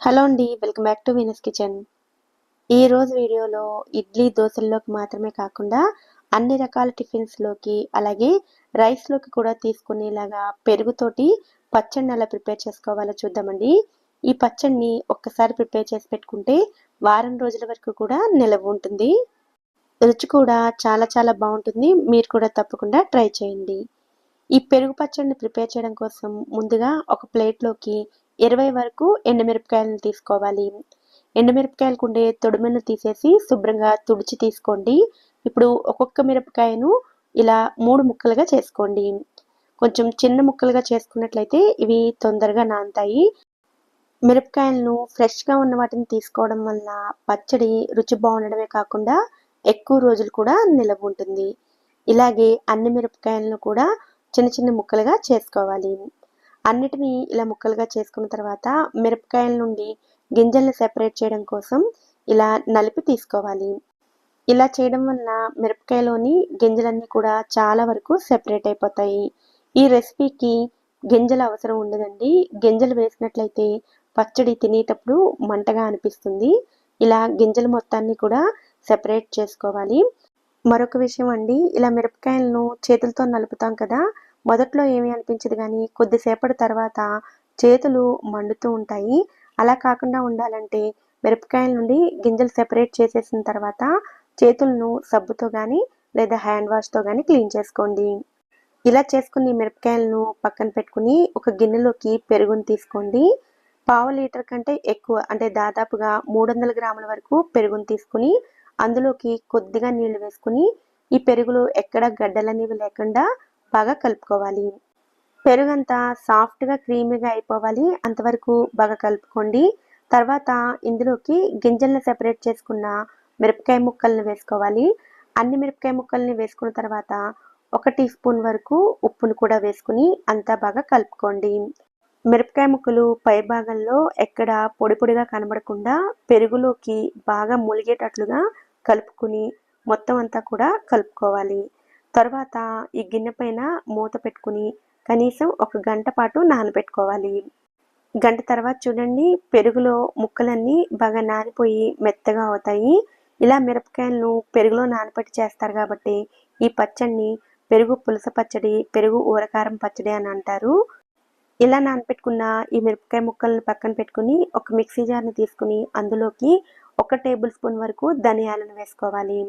Hello అండి welcome back to Venus kitchen. ఈరోజు వీడియోలో ఇడ్లీ దోశల్లోకి మాత్రమే కాకుండా అన్ని రకాల టిఫిన్స్లోకి అలాగే రైస్లోకి కూడా తీసుకునేలాగా పెరుగుతోటి పచ్చడిని ఎలా ప్రిపేర్ చేసుకోవాలో చూద్దామండి. ఈ పచ్చడిని ఒక్కసారి ప్రిపేర్ చేసి పెట్టుకుంటే వారం రోజుల వరకు కూడా నిలవ ఉంటుంది. రుచి కూడా చాలా చాలా బాగుంటుంది. మీరు కూడా తప్పకుండా ట్రై చేయండి. ఈ పెరుగు పచ్చడిని ప్రిపేర్ చేయడం కోసం ముందుగా ఒక ప్లేట్లోకి ఇరవై వరకు ఎండుమిరపకాయలను తీసుకోవాలి. ఎండుమిరపకాయలకు ఉండే తొడుమలను తీసేసి శుభ్రంగా తుడిచి తీసుకోండి. ఇప్పుడు ఒక్కొక్క మిరపకాయను ఇలా మూడు ముక్కలుగా చేసుకోండి. కొంచెం చిన్న ముక్కలుగా చేసుకున్నట్లయితే ఇవి తొందరగా నానుతాయి. మిరపకాయలను ఫ్రెష్గా ఉన్న వాటిని తీసుకోవడం వల్ల పచ్చడి రుచి బాగుండడమే కాకుండా ఎక్కువ రోజులు కూడా నిలవ ఉంటుంది. ఇలాగే అన్ని మిరపకాయలను కూడా చిన్న చిన్న ముక్కలుగా చేసుకోవాలి. అన్నిటినీ ఇలా ముక్కలుగా చేసుకున్న తర్వాత మిరపకాయల నుండి గింజల్ని సెపరేట్ చేయడం కోసం ఇలా నలిపి తీసుకోవాలి. ఇలా చేయడం వల్ల మిరపకాయలోని గింజలన్నీ కూడా చాలా వరకు సెపరేట్ అయిపోతాయి. ఈ రెసిపీకి గింజలు అవసరం ఉండదండి. గింజలు వేసినట్లయితే పచ్చడి తినేటప్పుడు మంటగా అనిపిస్తుంది. ఇలా గింజల మొత్తాన్ని కూడా సెపరేట్ చేసుకోవాలి. మరొక విషయం అండి ఇలా మిరపకాయలను చేతులతో నలుపుతాం కదా మొదట్లో ఏమీ అనిపించదు కానీ కొద్దిసేపటి తర్వాత చేతులు మండుతూ ఉంటాయి. అలా కాకుండా ఉండాలంటే మిరపకాయల నుండి గింజలు సెపరేట్ చేసేసిన తర్వాత చేతులను సబ్బుతో కానీ లేదా హ్యాండ్ వాష్తో కానీ క్లీన్ చేసుకోండి. ఇలా చేసుకుని మిరపకాయలను పక్కన పెట్టుకుని ఒక గిన్నెలోకి పెరుగుని తీసుకోండి. పావు లీటర్ కంటే ఎక్కువ అంటే దాదాపుగా మూడు వందల గ్రాముల వరకు పెరుగుని తీసుకుని అందులోకి కొద్దిగా నీళ్ళు వేసుకుని ఈ పెరుగులో ఎక్కడ గడ్డలనేవి లేకుండా బాగా కలుపుకోవాలి. పెరుగంతా సాఫ్ట్గా క్రీమీగా అయిపోవాలి. అంతవరకు బాగా కలుపుకోండి. తర్వాత ఇందులోకి గింజలను సెపరేట్ చేసుకున్న మిరపకాయ ముక్కల్ని వేసుకోవాలి. అన్ని మిరపకాయ ముక్కల్ని వేసుకున్న తర్వాత ఒక టీ స్పూన్ వరకు ఉప్పును కూడా వేసుకుని అంతా బాగా కలుపుకోండి. మిరపకాయ ముక్కలు పై భాగంలో ఎక్కడ పొడి పొడిగా కనబడకుండా పెరుగులోకి బాగా ములిగేటట్లుగా కలుపుకుని మొత్తం అంతా కూడా కలుపుకోవాలి. తర్వాత ఈ గిన్నె పైన మూత పెట్టుకుని కనీసం ఒక గంట పాటు నానబెట్టుకోవాలి. గంట తర్వాత చూడండి పెరుగులో ముక్కలన్నీ బాగా నానిపోయి మెత్తగా అవుతాయి. ఇలా మిరపకాయలను పెరుగులో నానపెట్టి చేస్తారు కాబట్టి ఈ పచ్చడిని పెరుగు పులస పచ్చడి పెరుగు ఊరకారం పచ్చడి అని అంటారు. ఇలా నానపెట్టుకున్న ఈ మిరపకాయ ముక్కలను పక్కన పెట్టుకుని ఒక మిక్సీ జార్ని తీసుకుని అందులోకి ఒక టేబుల్ స్పూన్ వరకు ధనియాలను వేసుకోవాలి.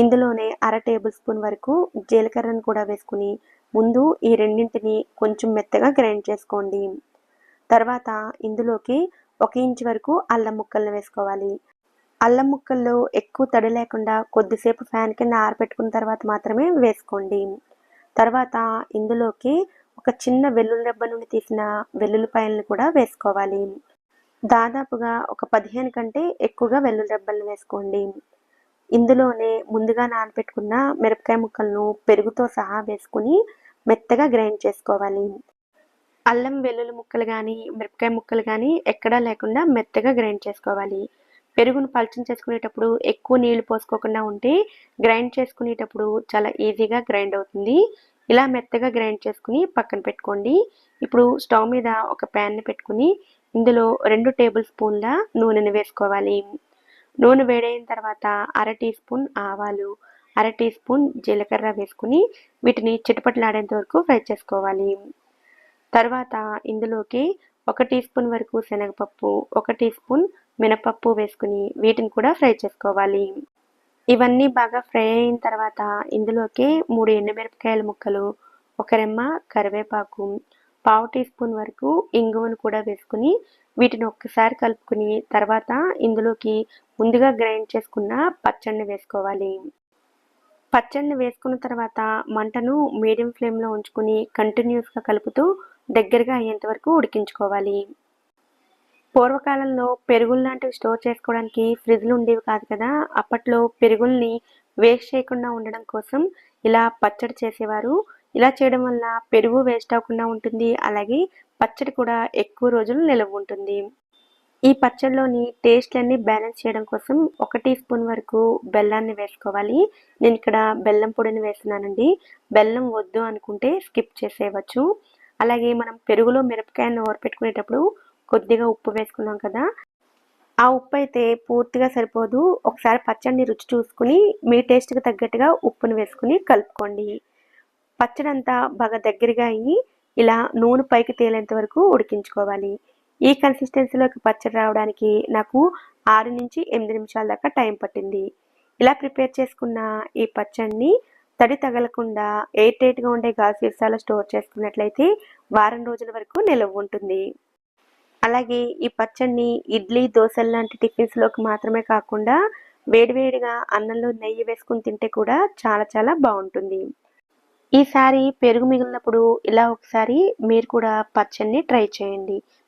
ఇందులోనే అర టేబుల్ స్పూన్ వరకు జీలకర్రను కూడా వేసుకుని ముందు ఈ రెండింటిని కొంచెం మెత్తగా గ్రైండ్ చేసుకోండి. తర్వాత ఇందులోకి ఒక ఇంచ్ వరకు అల్లం ముక్కలను వేసుకోవాలి. అల్లం ముక్కల్లో ఎక్కువ తడి లేకుండా కొద్దిసేపు ఫ్యాన్ కింద ఆరబెట్టుకున్న తర్వాత మాత్రమే వేసుకోండి. తర్వాత ఇందులోకి ఒక చిన్న వెల్లుల్లి రెబ్బ నుండి తీసిన వెల్లుల్లిపాయలను కూడా వేసుకోవాలి. దాదాపుగా ఒక పదిహేను కంటే ఎక్కువగా వెల్లుల్లి రెబ్బలను వేసుకోండి. ఇందులోనే ముందుగా నానబెట్టుకున్న మిరపకాయ ముక్కలను పెరుగుతో సహా వేసుకుని మెత్తగా గ్రైండ్ చేసుకోవాలి. అల్లం వెల్లుల్లి ముక్కలు కానీ మిరపకాయ ముక్కలు కానీ ఎక్కడా లేకుండా మెత్తగా గ్రైండ్ చేసుకోవాలి. పెరుగును పలచం చేసుకునేటప్పుడు ఎక్కువ నీళ్ళు పోసుకోకుండా ఉంటే గ్రైండ్ చేసుకునేటప్పుడు చాలా ఈజీగా గ్రైండ్ అవుతుంది. ఇలా మెత్తగా గ్రైండ్ చేసుకుని పక్కన పెట్టుకోండి. ఇప్పుడు స్టవ్ మీద ఒక ప్యాన్ని పెట్టుకుని ఇందులో రెండు టేబుల్ స్పూన్ల నూనెను వేసుకోవాలి. నూనె వేడైన తర్వాత అర టీ స్పూన్ ఆవాలు అర టీ స్పూన్ జీలకర్ర వేసుకుని వీటిని చిటపట్లాడేంత వరకు ఫ్రై చేసుకోవాలి. తర్వాత ఇందులోకి ఒక టీ స్పూన్ వరకు శనగపప్పు ఒక టీ స్పూన్ మినపప్పు వేసుకుని వీటిని కూడా ఫ్రై చేసుకోవాలి. ఇవన్నీ బాగా ఫ్రై అయిన తర్వాత ఇందులోకి మూడు ఎండుమిరపకాయల ముక్కలు ఒక రెమ్మ కరివేపాకు పావు టీ స్పూన్ వరకు ఇంగువను కూడా వేసుకుని వీటిని ఒక్కసారి కలుపుకుని తర్వాత ఇందులోకి ముందుగా గ్రైండ్ చేసుకున్న పచ్చడిని వేసుకోవాలి. పచ్చడిని వేసుకున్న తర్వాత మంటను మీడియం ఫ్లేమ్లో ఉంచుకుని కంటిన్యూస్గా కలుపుతూ దగ్గరగా అయ్యేంత వరకు ఉడికించుకోవాలి. పూర్వకాలంలో పెరుగులు లాంటివి స్టోర్ చేసుకోవడానికి ఫ్రిడ్జ్లు ఉండేవి కాదు కదా! అప్పట్లో పెరుగుల్ని వేస్ట్ చేయకుండా ఉండడం కోసం ఇలా పచ్చడి చేసేవారు. ఇలా చేయడం వల్ల పెరుగు వేస్ట్ అవ్వకుండా ఉంటుంది. అలాగే పచ్చడి కూడా ఎక్కువ రోజులు నిలవ ఉంటుంది. ఈ పచ్చడిలోని టేస్ట్లన్నీ బ్యాలెన్స్ చేయడం కోసం ఒక టీ స్పూన్ వరకు బెల్లాన్ని వేసుకోవాలి. నేను ఇక్కడ బెల్లం పొడిని వేస్తున్నానండి. బెల్లం వద్దు అనుకుంటే స్కిప్ చేసేయవచ్చు. అలాగే మనం పెరుగులో మిరపకాయలను ఓరపెట్టుకునేటప్పుడు కొద్దిగా ఉప్పు వేసుకున్నాం కదా. ఆ ఉప్పు అయితే పూర్తిగా సరిపోదు. ఒకసారి పచ్చడిని రుచి చూసుకుని మీ టేస్ట్కి తగ్గట్టుగా ఉప్పును వేసుకుని కలుపుకోండి. పచ్చడి అంతా బాగా దగ్గరగా అయ్యి ఇలా నూనె పైకి తేలేంత వరకు ఉడికించుకోవాలి. ఈ కన్సిస్టెన్సీలోకి పచ్చడి రావడానికి నాకు ఆరు నుంచి ఎనిమిది నిమిషాల దాకా టైం పట్టింది. ఇలా ప్రిపేర్ చేసుకున్న ఈ పచ్చడిని తడి తగలకుండా ఎయిర్ టైట్గా ఉండే గాజు సీసాలో స్టోర్ చేసుకున్నట్లయితే వారం రోజుల వరకు నిలవ ఉంటుంది. అలాగే ఈ పచ్చడిని ఇడ్లీ దోశలు లాంటి టిఫిన్స్లోకి మాత్రమే కాకుండా వేడివేడిగా అన్నంలో నెయ్యి వేసుకుని తింటే కూడా చాలా చాలా బాగుంటుంది. ఈసారి పెరుగు మిగిలినప్పుడు ఇలా ఒకసారి మీరు కూడా పచ్చడిని ట్రై చేయండి.